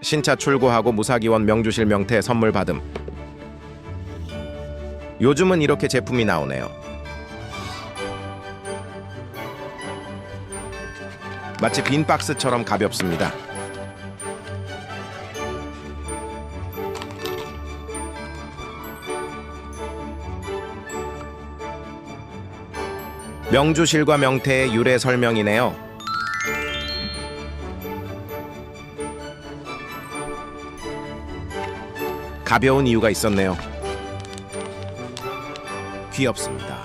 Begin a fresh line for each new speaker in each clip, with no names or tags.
신차 출고하고 무사기원 명주실 명태 선물 받음. 요즘은 이렇게 제품이 나오네요. 마치 빈 박스처럼 가볍습니다. 명주실과 명태의 유래 설명이네요. 가벼운 이유가 있었네요. 귀엽습니다.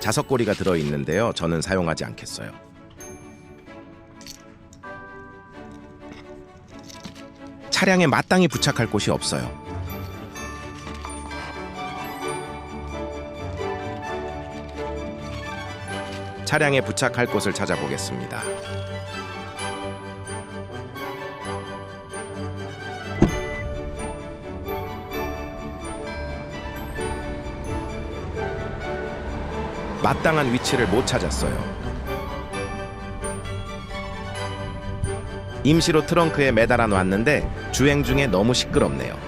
자석고리가 들어 있는데요. 저는 사용하지 않겠어요. 차량에 마땅히 부착할 곳이 없어요. 차량에 부착할 곳을 찾아보겠습니다. 마땅한 위치를 못 찾았어요. 임시로 트렁크에 매달아 놨는데 주행 중에 너무 시끄럽네요.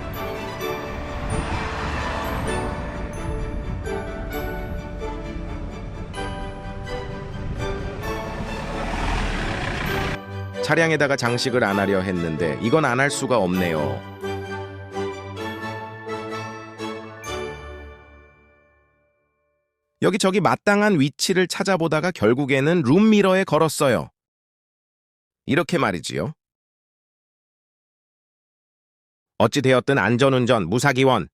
차량에다가 장식을 안 하려 했는데 이건 안 할 수가 없네요. 여기저기 마땅한 위치를 찾아보다가 결국에는 룸미러에 걸었어요. 이렇게 말이지요. 어찌되었든 안전운전 무사기원